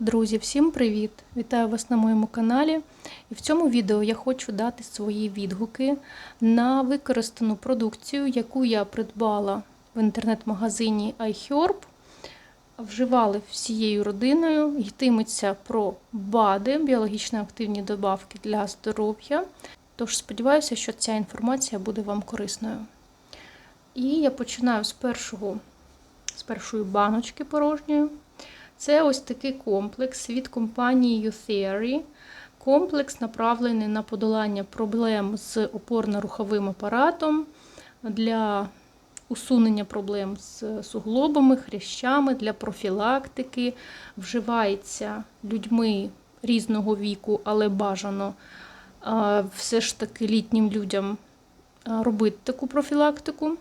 Друзі, всім привіт! Вітаю вас на моєму каналі. І в цьому відео я хочу дати свої відгуки на використану продукцію, яку я придбала в інтернет-магазині iHerb. Вживали всією родиною. Йтиметься про БАДи, біологічно активні добавки для здоров'я. Тож сподіваюся, що ця інформація буде вам корисною. І я починаю з першого, з першої баночки порожньої. Це ось такий комплекс від компанії Youtheory. Комплекс направлений на подолання проблем з опорно-руховим апаратом для усунення проблем з суглобами, хрящами, для профілактики. Вживається людьми різного віку, але бажано все ж таки літнім людям робити таку профілактику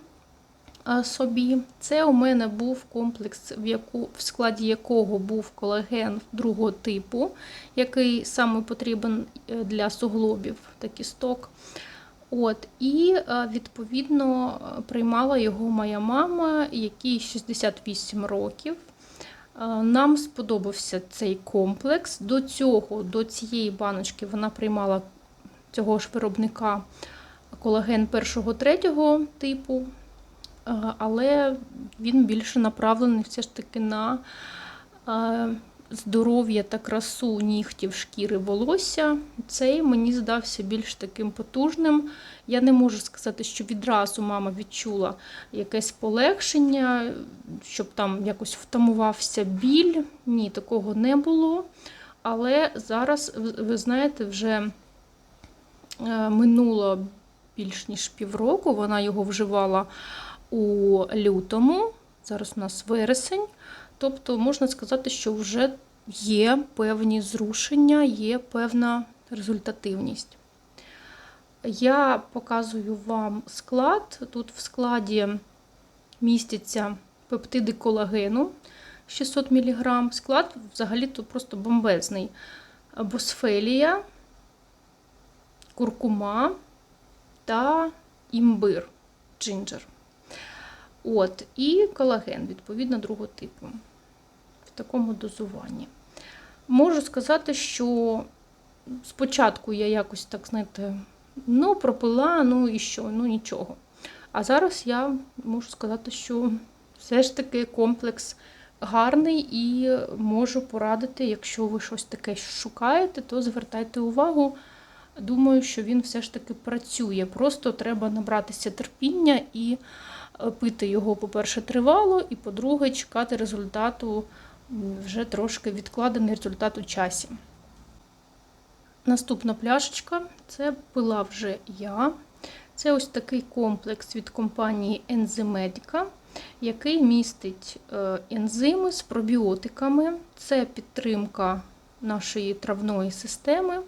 собі. Це у мене був комплекс, в яку, в складі якого був колаген другого типу, який саме потрібен для суглобів та кісток. От, І, відповідно, приймала його моя мама, якій 68 років. Нам сподобався цей комплекс. До цього, до цієї баночки, вона приймала цього ж виробника колаген першого третього типу але він більше направлений все ж таки на здоров'я та красу нігтів, шкіри, волосся. Цей мені здався більш таким потужним. Я не можу сказати, що відразу мама відчула якесь полегшення, щоб там якось втамувався біль. Ні, такого не було. Але зараз, ви знаєте, вже минуло більш ніж півроку, вона його вживала у лютому, зараз у нас вересень, тобто можна сказати, що вже є певні зрушення, є певна результативність. Я показую вам склад. Тут в складі містяться пептиди колагену 600 мг. Склад взагалі тут просто бомбезний. Босфелія, куркума та імбир джинджер. От, І колаген, відповідно, другого типу. В такому дозуванні. Можу сказати, що спочатку я якось так, знаєте, ну, пропила, ну і що, ну нічого. А зараз я можу сказати, що все ж таки комплекс гарний і можу порадити, якщо ви щось таке шукаєте, то звертайте увагу. Думаю, що він все ж таки працює. Просто треба набратися терпіння і пити його, по-перше, тривало, і, по-друге, чекати результату вже трошки відкладений результат у часі. Наступна пляшечка це пила вже я. Це ось такий комплекс від компанії Enzymedica, який містить е, ензими з пробіотиками. Це підтримка нашої травної системи.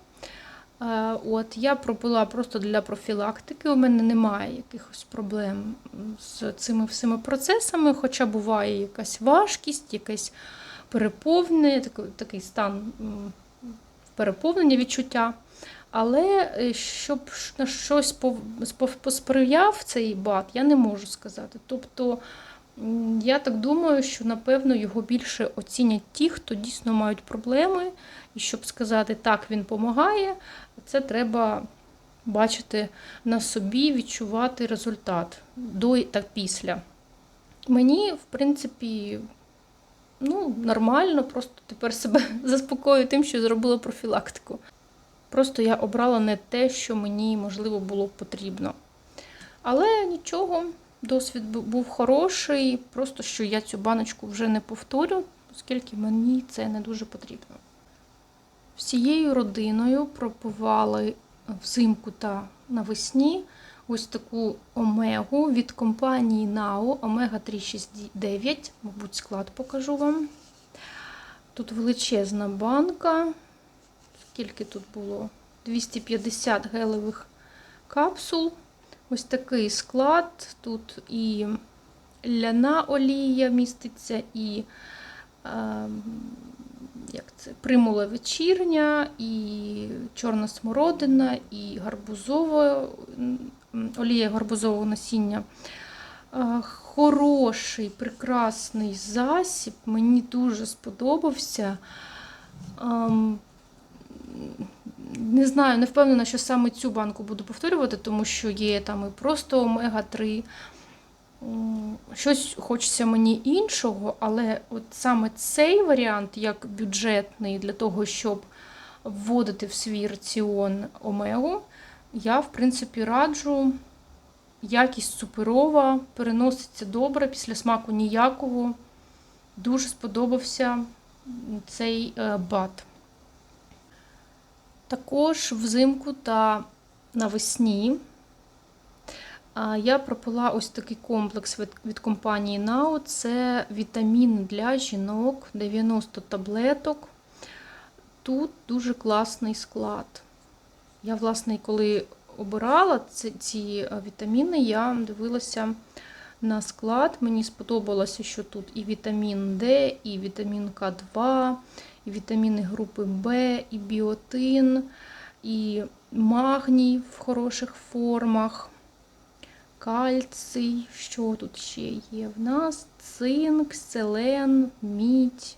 Е, от, Я пропила просто для профілактики. У мене немає якихось проблем з цими всіми процесами, хоча буває якась важкість, якесь переповнення, такий стан переповнення відчуття. Але е, щоб на щось посприяв цей бат, я не можу сказати. Тобто, я так думаю, що напевно його більше оцінять ті, хто дійсно мають проблеми. І щоб сказати, так, він допомагає, це треба бачити на собі, відчувати результат до та після. Мені, в принципі, ну, нормально, просто тепер себе заспокою тим, що зробила профілактику. Просто я обрала не те, що мені, можливо, було потрібно. Але нічого, досвід був хороший, просто що я цю баночку вже не повторю, оскільки мені це не дуже потрібно. Всією родиною пропивали взимку та навесні ось таку омегу від компанії NAO Омега 369, мабуть, склад покажу вам. Тут величезна банка. Скільки тут було? 250 гелевих капсул. Ось такий склад. Тут і ляна олія міститься, і е, як це, примула вечірня, і чорна смородина, і гарбузова олія гарбузового насіння. Хороший, прекрасний засіб, мені дуже сподобався. Ем, Не знаю, не впевнена, що саме цю банку буду повторювати, тому що є там і просто омега-3. Щось хочеться мені іншого, але от саме цей варіант, як бюджетний для того, щоб вводити в свій раціон омегу, я, в принципі, раджу. Якість суперова, переноситься добре, після смаку ніякого. Дуже сподобався цей е, бат. Також взимку та навесні я пропила ось такий комплекс від, компанії Now. Це вітамін для жінок, 90 таблеток. Тут дуже класний склад. Я, власне, коли обирала ці, е, вітаміни, я дивилася на склад. Мені сподобалося, що тут і вітамін Д, і вітамін К2, і вітаміни групи В, і біотин, і магній в хороших формах, кальций. Що тут ще є в нас? Цинк, селен, мідь.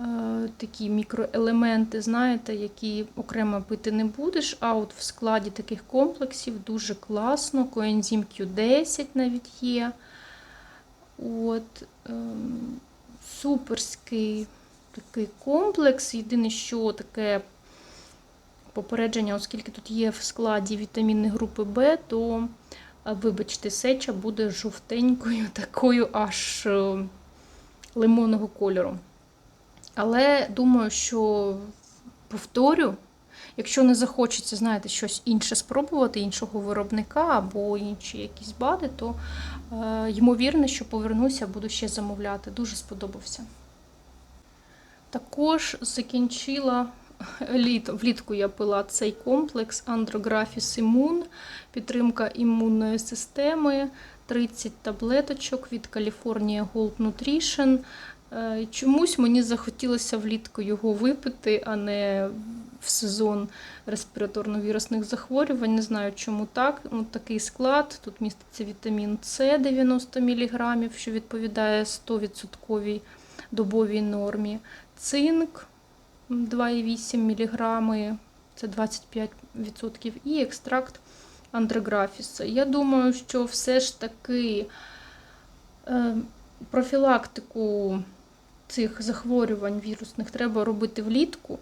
Е, Такі мікроелементи, знаєте, які окремо пити не будеш, а от в складі таких комплексів дуже класно. Коензим Q10 навіть є. От, ем, суперський такий комплекс. Єдине, що таке попередження, оскільки тут є в складі вітаміни групи Б, то, вибачте, сеча буде жовтенькою, такою аж е, лимонного кольору. Але думаю, що повторю, якщо не захочеться, знаєте, щось інше спробувати, іншого виробника або інші якісь бади, то е, ймовірно, що повернуся, буду ще замовляти. Дуже сподобався. Також закінчила літо. Влітку я пила цей комплекс Andrographis Immun, підтримка імунної системи, 30 таблеточок від California Gold Nutrition. Е, Чомусь мені захотілося влітку його випити, а не в сезон респіраторно-вірусних захворювань. Не знаю, чому так. Ну, Такий склад. Тут міститься вітамін С 90 мг, що відповідає 100% добовій нормі. Цинк 2,8 мг, це 25%, і екстракт андрографіса. Я думаю, що все ж таки е, профілактику цих захворювань вірусних треба робити влітку,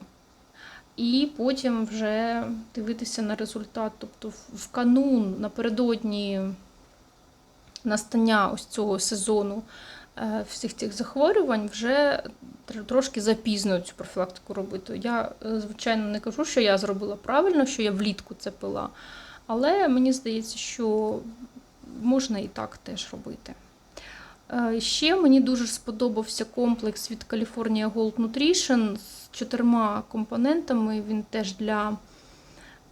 і потім вже дивитися на результат. Тобто в канун напередодні настання ось цього сезону всіх цих захворювань вже трошки запізно цю профілактику робити. Я, е, звичайно, не кажу, що я зробила правильно, що я влітку це пила, але мені здається, що можна і так теж робити. Е, Ще мені дуже сподобався комплекс від California Gold Nutrition з чотирма компонентами. Він теж для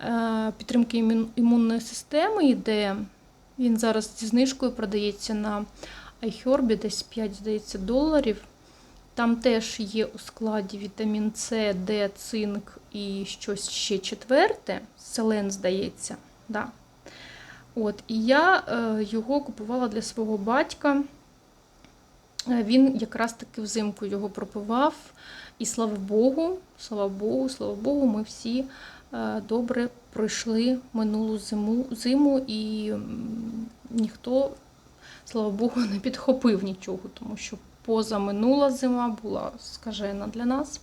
е, підтримки імунної системи йде. Він зараз зі знижкою продається на iHerb, десь 5, здається, доларів. Там теж є у складі вітамін С, Д, цинк і щось ще четверте. Селен, здається. Да. От, і я е, його купувала для свого батька. Е, Він якраз таки взимку його пропивав. І слава Богу, слава Богу, слава Богу, ми всі е, добре пройшли минулу зиму, зиму і ніхто, слава Богу, не підхопив нічого, тому що позаминула зима була скажена для нас.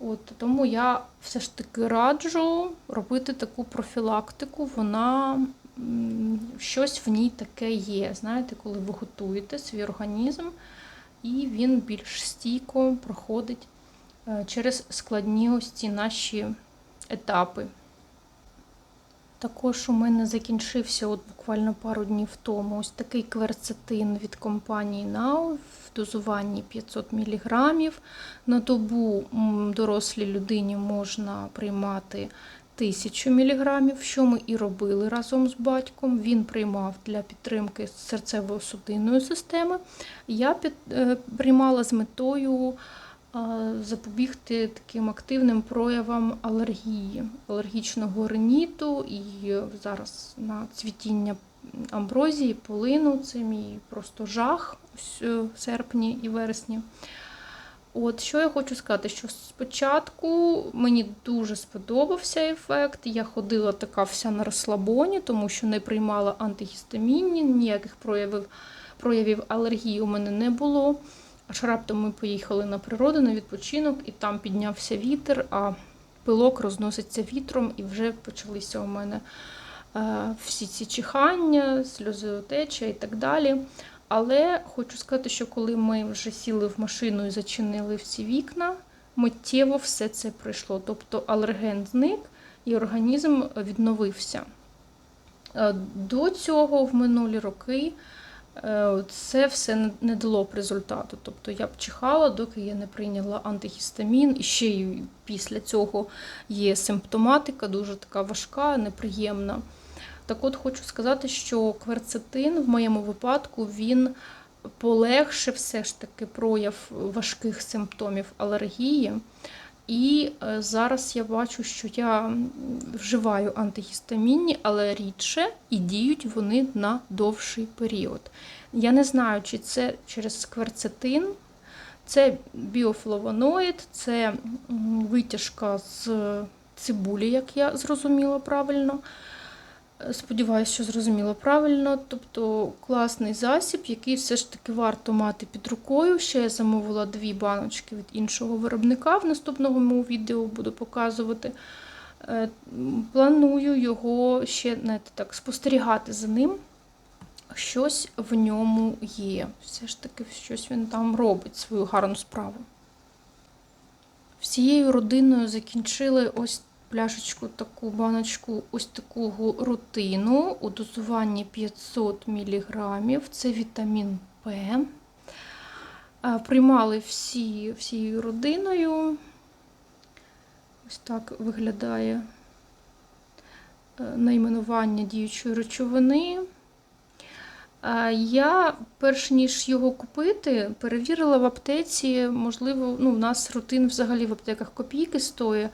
От, тому я все ж таки раджу робити таку профілактику. Вона щось в ній таке є. Знаєте, коли ви готуєте свій організм, і він більш стійко проходить е, через складні ось ці наші етапи. Також у мене закінчився от буквально пару днів тому ось такий кверцетин від компанії Now в дозуванні 500 мг. На добу дорослій людині можна приймати 1000 мг, що ми і робили разом з батьком. Він приймав для підтримки серцево-судинної системи. Я е, приймала з метою запобігти таким активним проявам алергії, алергічного риніту і зараз на цвітіння амброзії, полину. Це мій просто жах е, в серпні і вересні. От що я хочу сказати, що спочатку мені дуже сподобався ефект. Я ходила така вся на розслабоні, тому що не приймала антигістамінні, ніяких проявів, проявів алергії у мене не було. Аж раптом ми поїхали на природу на відпочинок, і там піднявся вітер, а пилок розноситься вітром, і вже почалися у мене е, всі ці чихання, сльозотеча і так далі. Але хочу сказати, що коли ми вже сіли в машину і зачинили всі вікна, миттєво все це пройшло. Тобто алерген зник і організм відновився. Е, До цього в минулі роки це все не- не дало б результату. Тобто я б чихала, доки я не прийняла антигістамін, і ще й після цього є симптоматика, дуже така важка, неприємна. Так от хочу сказати, що кверцетин в моєму випадку він полегшив все ж таки прояв важких симптомів алергії. І е, зараз я бачу, що я вживаю антигістамінні, але рідше і діють вони на довший період. Я не знаю, чи це через кверцетин, це біофлавоноїд, це витяжка з цибулі, як я зрозуміла правильно. Сподіваюся, що зрозуміло правильно. Тобто класний засіб, який все ж таки варто мати під рукою. Ще я замовила дві баночки від іншого виробника. В наступному відео буду показувати. Е, Планую його ще знаєте, так, спостерігати за ним. Щось в ньому є. Все ж таки, щось він там робить свою гарну справу. Всією родиною закінчили ось пляшечку, таку баночку, ось таку рутину у дозуванні 500 мг. Це вітамін П. Приймали всі, всією родиною. Ось так виглядає е, найменування діючої речовини. Я, перш ніж його купити, перевірила в аптеці, можливо, ну, в нас рутин взагалі в аптеках копійки стоїть.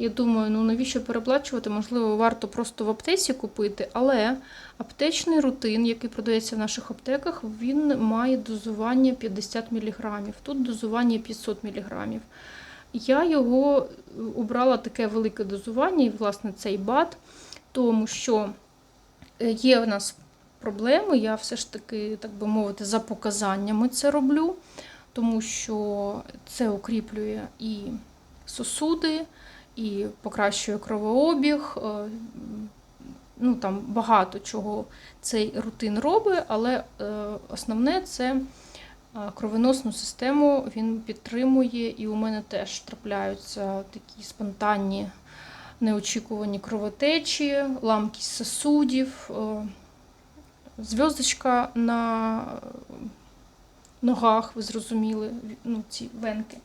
Я думаю, ну навіщо переплачувати? Можливо, варто просто в аптеці купити, але аптечний рутин, який продається в наших аптеках, він має дозування 50 мг. Тут дозування 500 мг. Я його е, обрала таке велике дозування, і, власне, цей бат, тому що е, є в нас проблеми. Я все ж таки, так би мовити, за показаннями це роблю, тому що це укріплює і сосуди, і покращує кровообіг. е, Ну, там багато чого цей рутин робить, але е, основне це е, кровоносну систему він підтримує, і у мене теж трапляються такі спонтанні неочікувані кровотечі, ламкість сосудів, зв'язочка на ногах, ви зрозуміли, ну, ці венки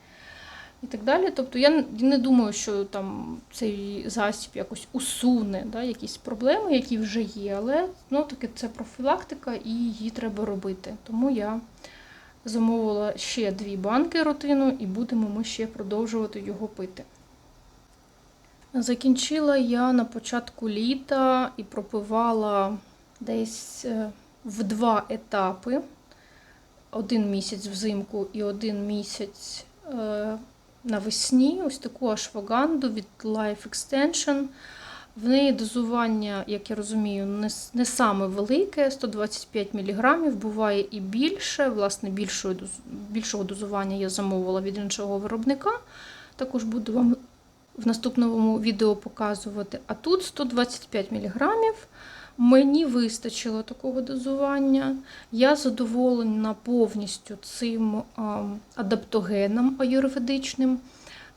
і так далі. Тобто я не думаю, що там цей засіб якось усуне да, якісь проблеми, які вже є, але ну, таки це профілактика і її треба робити. Тому я замовила ще дві банки рутину і будемо ми ще продовжувати його пити. Закінчила я на початку літа і пропивала десь е, в два етапи. Один місяць взимку і один місяць е, навесні. Ось таку ашваганду від Life Extension. В неї дозування, як я розумію, не, не саме велике, 125 мг, буває і більше. Власне, більшої, доз- більшого дозування я замовила від іншого виробника. Також буду вам в наступному відео показувати. А тут 125 мг. Мені вистачило такого дозування. Я задоволена повністю цим адаптогеном аюрведичним.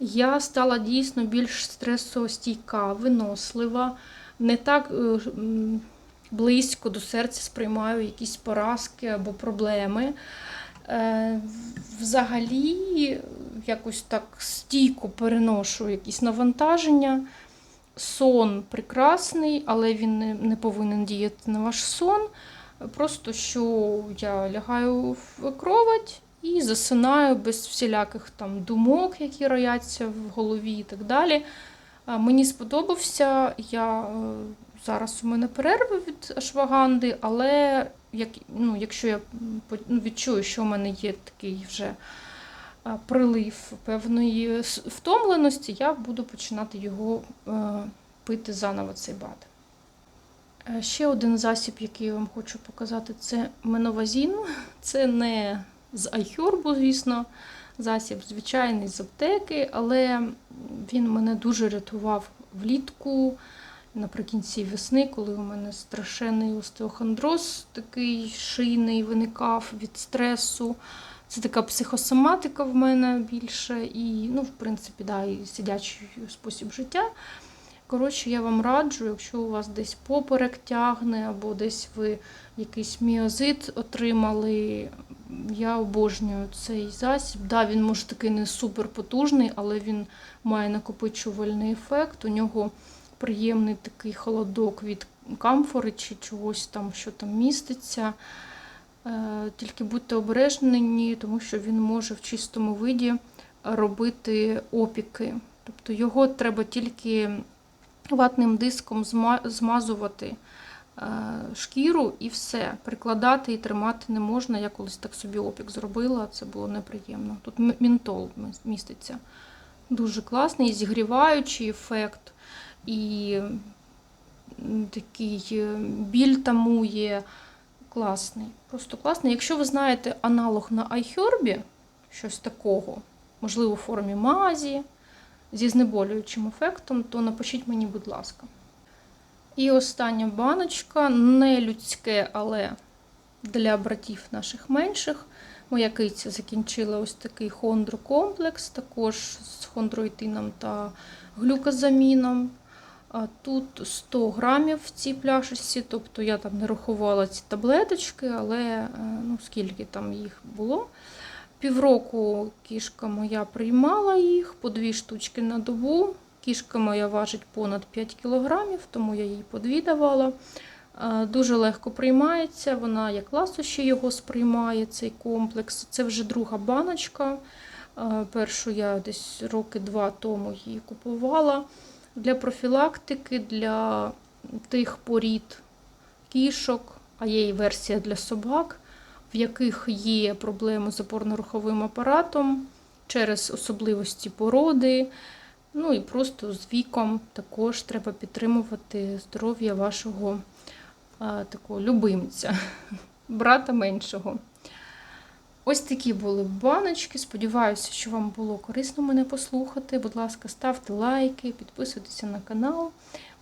Я стала дійсно більш стресостійка, винослива, не так е, близько до серця сприймаю якісь поразки або проблеми. Е, Взагалі, якось так стійко переношу якісь навантаження. Сон прекрасний, але він не, не повинен діяти на ваш сон. Просто що я лягаю в кровать і засинаю без всіляких там думок, які рояться в голові і так далі. Мені сподобався. Я е, зараз у мене перерва від ашваганди, але як, ну, якщо я ну, відчую, що у мене є такий вже прилив певної втомленості, я буду починати його е, пити заново цей бад. Е, Ще один засіб, який я вам хочу показати, це меновазін. Це не з айхюрбу, звісно, засіб звичайний з аптеки, але він мене дуже рятував влітку, наприкінці весни, коли у мене страшенний остеохондроз такий шийний виникав від стресу. Це така психосоматика в мене більше, і, ну, в принципі, да, і сидячий спосіб життя. Коротше, я вам раджу, якщо у вас десь поперек тягне, або десь ви якийсь міозит отримали. Я обожнюю цей засіб. Да, він може такий не супер потужний, але він має накопичувальний ефект. У нього приємний такий холодок від камфори чи чогось там, що там міститься. Е, Тільки будьте обережні, тому що він може в чистому виді робити опіки. Тобто його треба тільки ватним диском змазувати е, шкіру і все. Прикладати і тримати не можна. Я колись так собі опік зробила, це було неприємно. Тут мінтол міститься. Дуже класний, зігріваючий ефект, і такий е, біль тамує. Класний, просто класний. Якщо ви знаєте аналог на iHerb, щось такого, можливо, у формі мазі, зі знеболюючим ефектом, то напишіть мені, будь ласка. І остання баночка, не людське, але для братів наших менших. Моя киця закінчила ось такий хондрокомплекс, також з хондроїтином та глюкозаміном. А Тут 100 грамів в цій пляшечці, тобто я там не рахувала ці таблеточки, але е, ну, скільки там їх було. Півроку кішка моя приймала їх по дві штучки на добу. Кішка моя важить понад 5 кілограмів, тому я їй по дві давала. Е, Дуже легко приймається, вона як ласощі його сприймає, цей комплекс. Це вже друга баночка. Е, Першу я десь роки два тому її купувала. Для профілактики, для тих порід кішок, а є і версія для собак, в яких є проблеми з опорно-руховим апаратом через особливості породи. Ну і просто з віком також треба підтримувати здоров'я вашого а, такого любимця, брата меншого. Ось такі були баночки. Сподіваюся, що вам було корисно мене послухати. Будь ласка, ставте лайки, підписуйтеся на канал.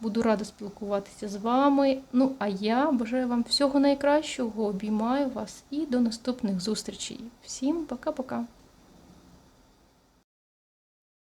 Буду рада спілкуватися з вами. Ну, а я бажаю вам всього найкращого, обіймаю вас і до наступних зустрічей. Всім пока-пока!